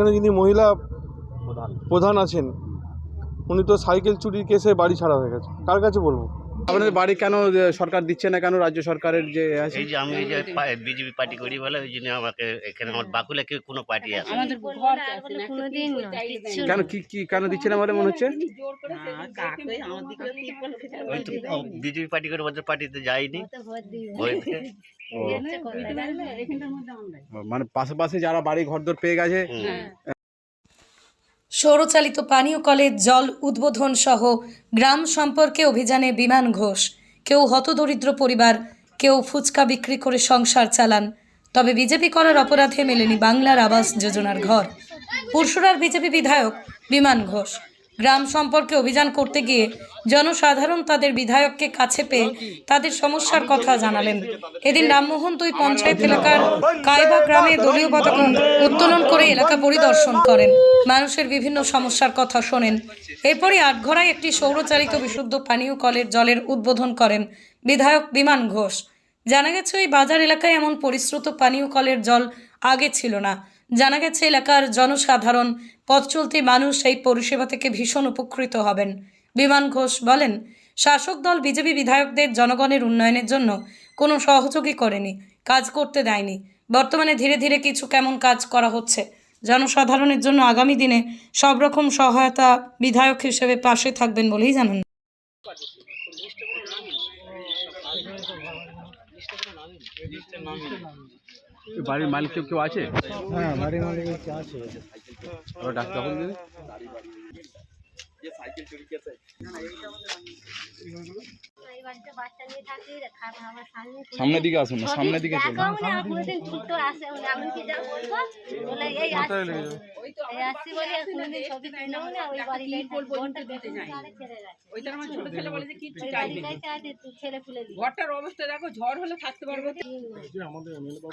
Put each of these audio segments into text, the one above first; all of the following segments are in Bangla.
এখানে যিনি মহিলা প্রধান। আছেন উনি তো সাইকেল চুরির কেসে বাড়ি ছাড়া হয়ে গেছে। কার কাছে বলব? আপনাদের বাড়ি কেন সরকার দিচ্ছে না কেন? রাজ্য সরকারের যে আছে? এই যে আমি যে বিজেপি পার্টি করি বলে ওই জন্য আমাকে এখানে আমার বাকুলে কেউ কোনো পার্টি আছে কেন কি কি কেন দিচ্ছে না বলে মনে হচ্ছে? ওই তো বিজেপি পার্টি করে ওদের পার্টিতে যাইনি মানে পাশাপাশি যারা বাড়ি ঘর ঘরদোর পেয়ে গেছে সৌরচালিত পানীয় কলের জল উদ্বোধন সহ গ্রাম সম্পর্কে অভিযানে বিমান ঘোষ। কেউ হতদরিদ্র পরিবার, কেউ ফুচকা বিক্রি করে সংসার চালান। তবে বিজেপি করার অপরাধে মেলেনি বাংলার আবাস যোজনার ঘর। পুরসুরার বিজেপি বিধায়ক বিমান ঘোষ। গ্রাম সম্পর্কে অভিযান করতে গিয়ে জনসাধারণ তাদের বিধায়ককে কাছে পেয়ে তাদের সমস্যার কথা জানালেন। এদিন রামমোহন দুই পঞ্চায়েত এলাকার কায়বা গ্রামে দলীয় পতাকা উত্তোলন করে এলাকা পরিদর্শন করেন। মানুষের বিভিন্ন সমস্যার কথা শোনেন। এরপরই আটঘরায় একটি সৌরচালিত বিশুদ্ধ পানীয় কলের জলের উদ্বোধন করেন বিধায়ক বিমান ঘোষ। জানা গেছে, ওই বাজার এলাকায় এমন পরিশ্রুত পানীয় কলের জল আগে ছিল না। জানা গেছে, এলাকার জনসাধারণ পথ চলতি মানুষ এই পরিষেবা থেকে ভীষণ উপকৃত হবেন। বিমান ঘোষ বলেন, শাসক দল বিজেপি বিধায়কদের জনগণের উন্নয়নের জন্য কোনো সহযোগী করেনি, কাজ করতে দেয়নি। বর্তমানে ধীরে ধীরে কিছু কেমন কাজ করা হচ্ছে, জনসাধারণের জন্য আগামী দিনে সব রকম সহায়তা বিধায়ক হিসেবে পাশে থাকবেন বলেই জানান। বাড়ির মালিক কেউ কেউ আছে? হ্যাঁ বাড়ির মালিক আছে। ওরা ডাক তখন দিদি এই বাড়িতে বাচ্চা নিয়ে থাকি খাবার আমার সামনে সামনের দিকে আসুন না সামনের দিকে চলুন।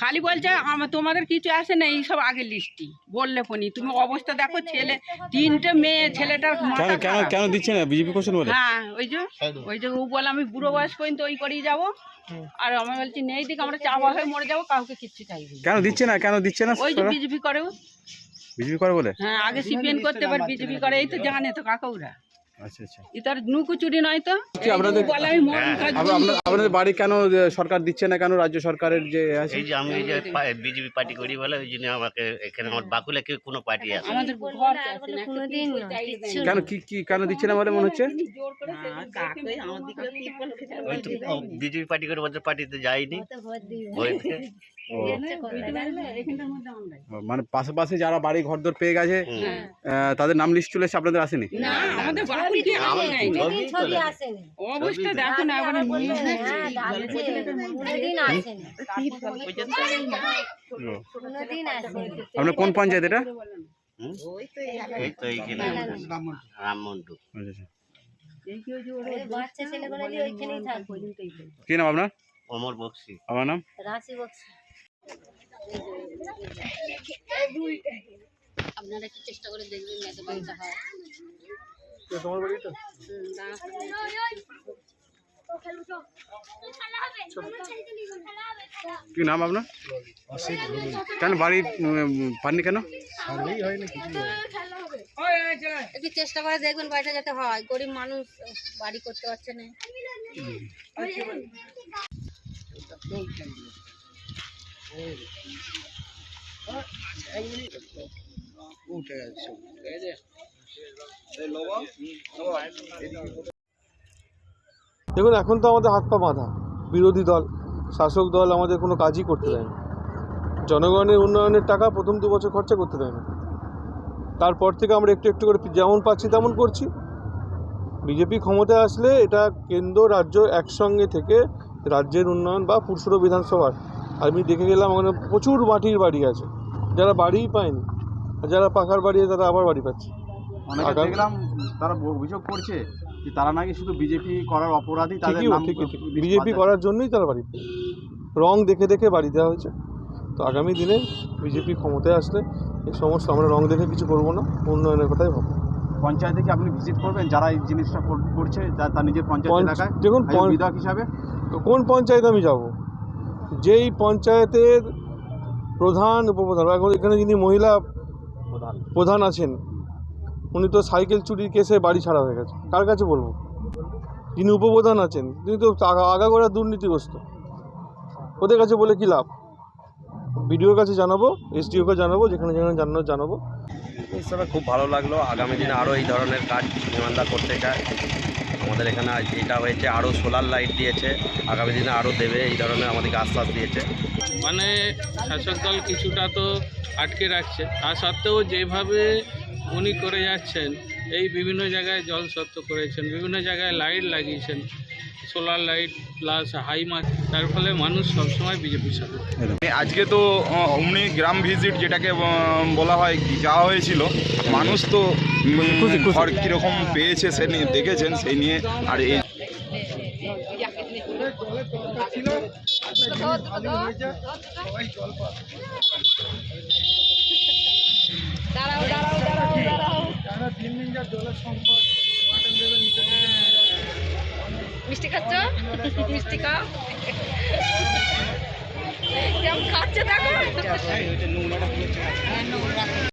খালি বলছে আমার তোমাদের কিছু আসে না এই সব আগের লিস্টি বললে ফোনি তুমি অবস্থা দেখো ছেলে তিনটে মেয়ে ছেলেটার মাথা কেন কেন দিচ্ছে না? বিজেপি কোশ্চেন বলে। হ্যাঁ ওই যে ওই যে ও বলে আমি বুড়ো বয়স পর্যন্ত ওই করেই যাব। আর আমি বলছি নেই দিক আমরা চাপা হয়ে মরে যাব কাউকে কিচ্ছু চাইবে না। কেন দিচ্ছে না? কেন দিচ্ছে না ওই যে বিজেপি করে বিজেপি করে বলে? হ্যাঁ আগে সিপিএন করতে পারে বিজেপি করে এই তো জানে তো কাকাউরা আচ্ছা আচ্ছা। নুকু চুরি নয় তো? আপনাদের- এই যে বলে আমি মরণ খাই আপনার- আপনার- আপনাদের বাড়ি কেন সরকার দিচ্ছে না কেন রাজ্য সরকারের যে আছে? এই যে আমি এই যে বিজেপি পার্টি করি বলে ওই জন্য আমাকে এখানে আমার কেউ কোনো পার্টি আছে আমাদের ঘর কোনোদিন কেন কি কি কেন দিচ্ছে না বলে মনে হচ্ছে? ওই তো বিজেপি পার্টি করে ওদের পার্টিতে যাইনি। ও, মানে পাশাপাশি যারা বাড়ি ঘর ঘরদোর পেয়ে গেছে তাদের নাম লিস্ট চলে এসে আপনাদের আসেনি? হ্যাঁ, আপনার কোন পঞ্চায়েত এটা? আচ্ছা, আচ্ছা। কি নাম আপনার? অমর বক্সি। আমার নাম? রাশি বক্সি। আপনারা একটু চেষ্টা করে দেখবেন যাতে বাড়িটা হয়। তোমার বাড়িটা কি নাম আপনার? কেন বাড়ি পাননি কেন? একটু চেষ্টা করে দেখবেন বাড়িটা যাতে হয়। গরিব মানুষ বাড়ি করতে পারছে না। দেখুন, এখন তো আমাদের হাত পা বাঁধা। বিরোধী দল, শাসক দল আমাদের কোনো কাজই করতে দেয় না জনগণের উন্নয়নের টাকা প্রথম দু বছর খরচা করতে দেয় না তারপর থেকে আমরা একটু একটু করে যেমন পাচ্ছি তেমন করছি। বিজেপি ক্ষমতায় আসলে এটা কেন্দ্র, রাজ্য একসঙ্গে থেকে রাজ্যের উন্নয়ন বা পুরসুর বিধানসভার আমি দেখে গেলাম ওখানে প্রচুর মাটির বাড়ি আছে। যারা বাড়িই পায়নি আর যারা পাকার বাড়ি আছে তারা আবার বাড়ি পাচ্ছে। অনেকে দেখলাম তারা অভিযোগ করছে যে তারা নাকি শুধু বিজেপি করার অপরাধী তাদের নাম বিজেপি করার জন্যই তারা বাড়ি। রং দেখে দেখে বাড়ি দেওয়া হয়েছে। তো আগামী দিনে বিজেপি ক্ষমতায় আসলে এই সমস্ত আমরা রং দেখে কিছু করব না উন্নয়নের কথাই ভাববো। পঞ্চায়েতে কি আপনি ভিজিট করবেন? যারা এই জিনিসটা করছে তার নিজের পঞ্চায়েত পঞ্চ- এলাকায়? দেখুন বিধায়ক হিসাবে? কোন পঞ্চায়েত আমি যাব? যেই পঞ্চায়েতের প্রধান উপপ্রধান এখন এখানে যিনি মহিলা প্রধান। আছেন উনি তো সাইকেল চুরির কেসে বাড়ি ছাড়া হয়ে গেছে। কার কাছে বলব? যিনি উপপ্রধান আছেন তিনি তো আগা- আগাগোড়া দুর্নীতিগ্রস্ত। ওদের কাছে বলে কী লাভ? বিডিওর কাছে জানাব এসডিওকে জানাব যেখানে যেখানে জানানো জানাব। হিসাবে খুব ভালো লাগল। আগামী দিনে আরও এই ধরনের কাজ বিমানদা করতে চায় আমাদের এখানে এটা হয়েছে, আরও সোলার লাইট দিয়েছে, আগামী দিনে আরও দেবে, এই ধরনের আমাদেরকে আশ্বাস দিয়েছে। মানে শাসক দল কিছুটা তো আটকে রাখছে। তা সত্ত্বেও যেভাবে উনি করে যাচ্ছেন, এই বিভিন্ন জায়গায় জল সত্য করেছেন, বিভিন্ন জায়গায় লাইট লাগিয়েছেন solar light plus high mark তার ফলে মানুষ সবসময় বিজেপির সাথে। আজকে তো অমনি গ্রাম ভিজিট যেটাকে বলা হয় যাওয়া হয়েছিল মানুষ তো ঘর কীরকম পেয়েছে সে নিয়ে দেখেছেন সেই নিয়ে আর এই মিষ্টি খাচ্ছ? মিষ্টি খাও। কেমন খাচ্ছে দেখো?